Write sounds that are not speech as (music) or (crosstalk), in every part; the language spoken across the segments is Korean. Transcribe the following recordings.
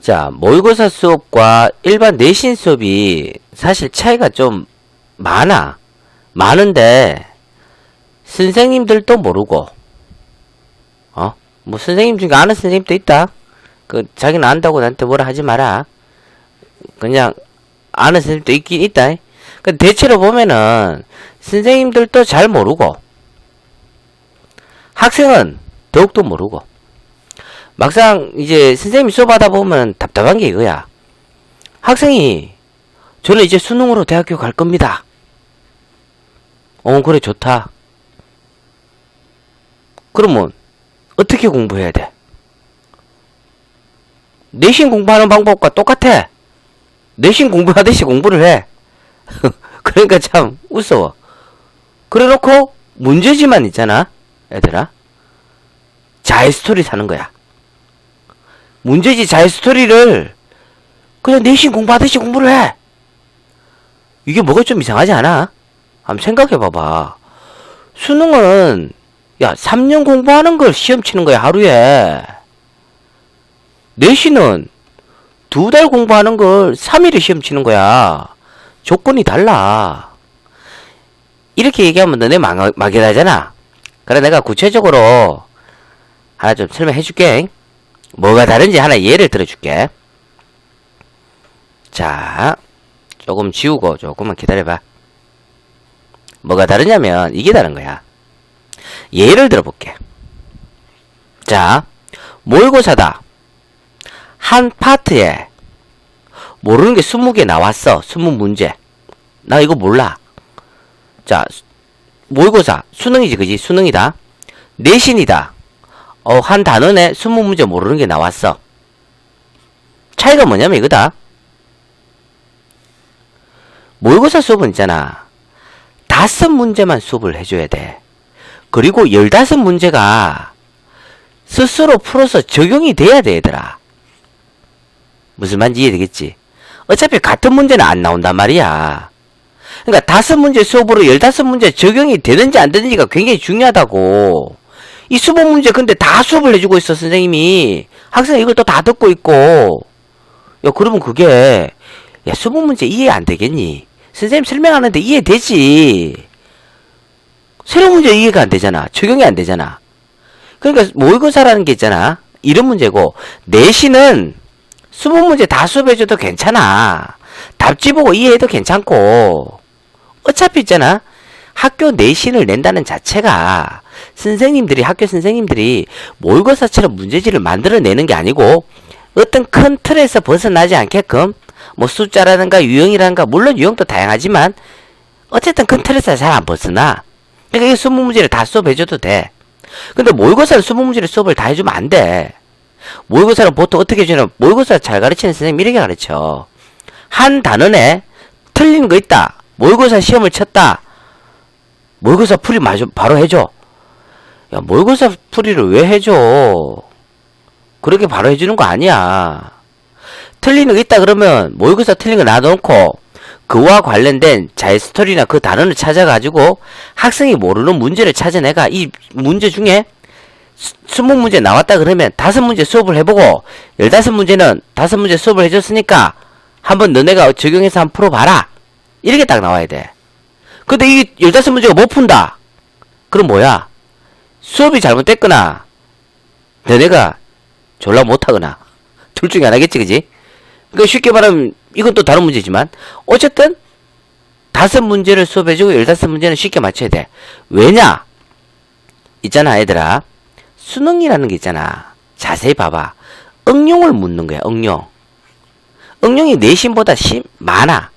자, 모의고사 수업과 일반 내신 수업이 사실 차이가 좀 많아. 많은데, 선생님들도 모르고, 어? 뭐, 선생님 중에 아는 선생님도 있다. 그, 자기는 안다고 나한테 뭐라 하지 마라. 그냥, 아는 선생님도 있긴 있다. 그, 대체로 보면은, 선생님들도 잘 모르고, 학생은 더욱더 모르고, 막상 이제 선생님이 수업하다 보면 답답한 게 이거야. 학생이 저는 이제 수능으로 대학교 갈 겁니다. 어 그래 좋다. 그러면 어떻게 공부해야 돼? 내신 공부하는 방법과 똑같아. 내신 공부하듯이 공부를 해. (laughs) 그러니까 참 무서워. 그래 놓고 문제지만 있잖아, 애들아. 자의 스토리 사는 거야. 문제지 자의 스토리를 그냥 내신 공부하듯이 공부를 해. 이게 뭐가 좀 이상하지 않아? 한번 생각해 봐봐. 수능은 야 3년 공부하는 걸 시험 치는 거야 하루에. 내신은 두 달 공부하는 걸 3일에 시험 치는 거야. 조건이 달라. 이렇게 얘기하면 너네 막, 막연하잖아. 그래 내가 구체적으로 하나 좀 설명해 줄게. 뭐가 다른지 하나 예를 들어줄게. 자, 조금 지우고 조금만 기다려봐. 뭐가 다르냐면 이게 다른 거야. 예를 들어볼게. 자, 모의고사다. 한 파트에 모르는 게 20개 나왔어. 20문제. 나 이거 몰라. 자, 모의고사. 수능이지, 그지? 수능이다. 내신이다. 어, 한 단원에 20문제 모르는 게 나왔어. 차이가 뭐냐면 이거다. 모의고사 수업은 있잖아. 다섯 문제만 수업을 해줘야 돼. 그리고 열다섯 문제가 스스로 풀어서 적용이 돼야 돼, 얘들아. 무슨 말인지 이해되겠지? 어차피 같은 문제는 안 나온단 말이야. 그러니까 다섯 문제 수업으로 열다섯 문제 적용이 되는지 안 되는지가 굉장히 중요하다고. 이 수업 문제 근데 다 수업을 해주고 있어 선생님이. 학생이 이걸 또 다 듣고 있고. 야 그러면 그게 야 수업 문제 이해 안 되겠니? 선생님 설명하는데 이해되지? 새로운 문제 이해가 안 되잖아. 적용이 안 되잖아. 그러니까 모의고사라는 게 있잖아. 이런 문제고. 내신은 수업 문제 다 수업해줘도 괜찮아. 답지 보고 이해해도 괜찮고. 어차피 있잖아. 학교 내신을 낸다는 자체가 선생님들이 학교 선생님들이 모의고사처럼 문제지를 만들어내는 게 아니고 어떤 큰 틀에서 벗어나지 않게끔 뭐 숫자라든가 유형이라든가 물론 유형도 다양하지만 어쨌든 큰 틀에서 잘 안 벗어나. 그러니까 이 수능 문제를 다 수업해줘도 돼. 근데 모의고사는 수능 문제를 수업을 다 해주면 안돼. 모의고사는 보통 어떻게 해주냐면 모의고사 잘 가르치는 선생님 이렇게 가르쳐. 한 단원에 틀린 거 있다. 모의고사 시험을 쳤다. 모의고사 풀이 마저 바로 해줘. 야, 모의고사 풀이를 왜 해줘? 그렇게 바로 해주는 거 아니야. 틀리는 거 있다 그러면 모의고사 틀린 거 놔놓고 그와 관련된 자의 스토리나 그 단어를 찾아가지고 학생이 모르는 문제를 찾아내가 이 문제 중에 수- 스무 문제 나왔다 그러면 다섯 문제 수업을 해보고 열다섯 문제는 다섯 문제 수업을 해줬으니까 한번 너네가 적용해서 한번 풀어봐라. 이렇게 딱 나와야 돼. 근데 이 15문제가 못 푼다. 그럼 뭐야? 수업이 잘못됐거나, 너네가 졸라 못하거나, 둘 중에 하나겠지, 그지? 그러니까 쉽게 말하면, 또 다른 문제지만, 어쨌든, 다섯 문제를 수업해주고, 열다섯 문제는 쉽게 맞춰야 돼. 왜냐? 있잖아, 얘들아. 수능이라는 게 있잖아. 자세히 봐봐. 응용을 묻는 거야, 응용. 응용이 내신보다 심, 많아.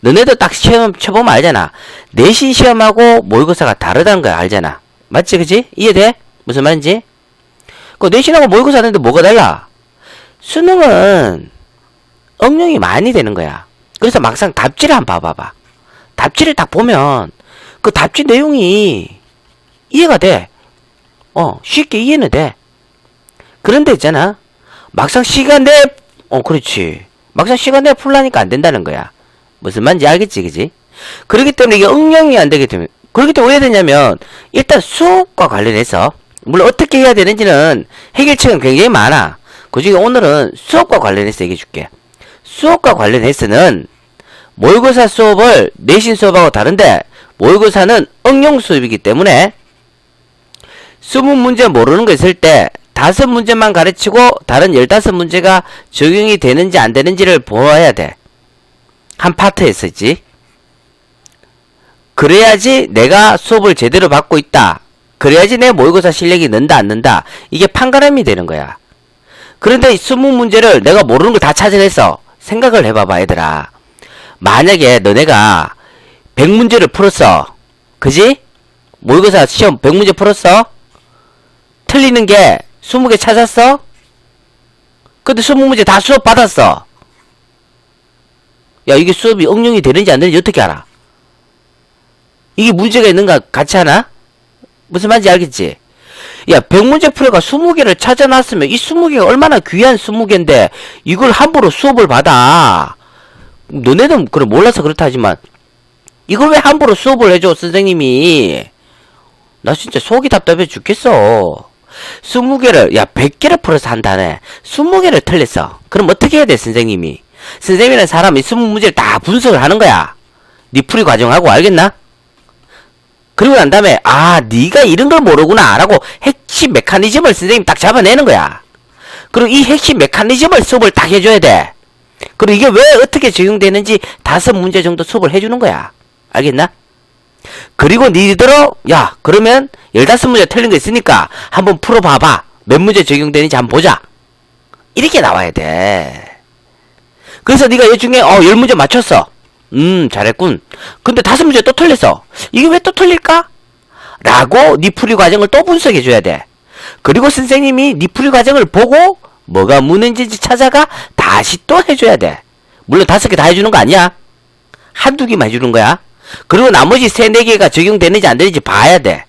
너네도 딱 시험 쳐보면 알잖아. 내신 시험하고 모의고사가 다르다는 걸 알잖아. 맞지, 그지? 이해돼? 무슨 말인지? 그 내신하고 모의고사 하는데 뭐가 달라? 수능은 응용이 많이 되는 거야. 그래서 막상 답지를 한번 봐봐봐. 답지를 딱 보면 그 답지 내용이 이해가 돼. 어, 쉽게 이해는 돼. 그런데 있잖아. 막상 시간 내, 어, 그렇지. 막상 시간 내 풀라니까 안 된다는 거야. 무슨 말인지 알겠지, 그지? 그렇기 때문에 이게 응용이 안 되게 되면, 그렇기 때문에 왜 되냐면, 일단 수업과 관련해서, 물론 어떻게 해야 되는지는 해결책은 굉장히 많아. 그 중에 오늘은 수업과 관련해서 얘기해 줄게. 수업과 관련해서는 모의고사 수업을 내신 수업하고 다른데 모의고사는 응용 수업이기 때문에 스무 문제 모르는 거 있을 때 다섯 문제만 가르치고 다른 열다섯 문제가 적용이 되는지 안 되는지를 보아야 돼. 한 파트에 서지. 그래야지 내가 수업을 제대로 받고 있다. 그래야지 내 모의고사 실력이 는다 안 는다. 이게 판가름이 되는 거야. 그런데 이 스무 문제를 내가 모르는 걸 다 찾아내서 생각을 해봐봐 얘들아. 만약에 너네가 100문제를 풀었어. 그지? 모의고사 시험 100문제 풀었어? 틀리는 게 20개 찾았어? 근데 20문제 다 수업 받았어. 야, 이게 수업이 응용이 되는지 안 되는지 어떻게 알아? 이게 문제가 있는가 같이 하나? 무슨 말인지 알겠지? 야, 100문제 풀어가 20개를 찾아놨으면 이 20개가 얼마나 귀한 20개인데 이걸 함부로 수업을 받아. 너네는 그래 몰라서 그렇다 하지만 이걸 왜 함부로 수업을 해줘 선생님이 나 진짜 속이 답답해 죽겠어 20개를 야 100개를 풀어서 한다네 20개를 틀렸어 그럼 어떻게 해야 돼 선생님이 선생님이라는 사람이 20문제를 다 분석을 하는 거야 니 풀이 과정하고 알겠나? 그리고 난 다음에 아 네가 이런 걸 모르구나 라고 핵심 메커니즘을 선생님이 딱 잡아내는 거야 그리고 이 핵심 메커니즘을 수업을 딱 해줘야 돼 그리고 이게 왜 어떻게 적용되는지 다섯 문제 정도 수업을 해주는 거야. 알겠나? 그리고 니들어, 야, 그러면 열다섯 문제 틀린 거 있으니까 한번 풀어봐봐. 몇 문제 적용되는지 한번 보자. 이렇게 나와야 돼. 그래서 네가 이 중에 어, 열 문제 맞췄어. 음, 잘했군. 근데 다섯 문제 또 틀렸어. 이게 왜 또 틀릴까? 라고 네 풀이 과정을 또 분석해 줘야 돼. 그리고 선생님이 네 풀이 과정을 보고 뭐가 묻는지 찾아가 다시 또 해줘야 돼. 물론 다섯 개 다 해주는 거 아니야. 한두 개만 해주는 거야. 그리고 나머지 세네 개가 적용되는지 안 되는지 봐야 돼.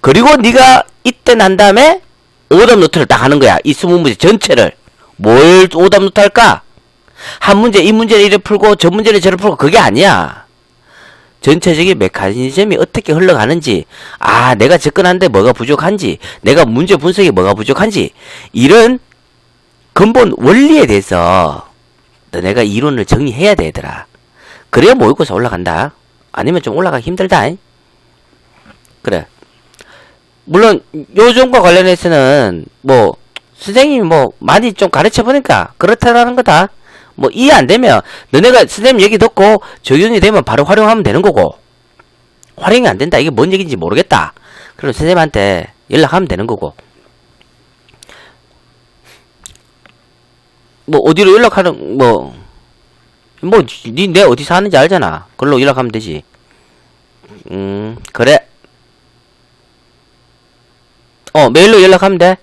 그리고 네가 이때 난 다음에 오답 노트를 딱 하는 거야. 이 스무 문제 전체를. 뭘 오답 노트 할까? 한 문제, 이 문제를 이래 풀고 저 문제를 저래 풀고 그게 아니야. 전체적인 메커니즘이 어떻게 흘러가는지, 아, 내가 접근하는데 뭐가 부족한지, 내가 문제 분석에 뭐가 부족한지, 이런 근본 원리에 대해서 너네가 이론을 정리해야 돼, 얘들아. 그래야 모의고사 올라간다. 아니면 좀 올라가기 힘들다. 잉? 그래. 물론, 요즘과 관련해서는, 뭐, 선생님이 뭐, 많이 좀 가르쳐 보니까, 그렇다라는 거다. 뭐, 이해 안 되면, 너네가 선생님 얘기 듣고, 적용이 되면 바로 활용하면 되는 거고, 활용이 안 된다. 이게 뭔 얘기인지 모르겠다. 그럼 선생님한테 연락하면 되는 거고. 뭐, 어디로 연락하는, 뭐, 뭐, 니, 내 어디 사는지 알잖아. 그걸로 연락하면 되지. 음, 그래. 어, 메일로 연락하면 돼.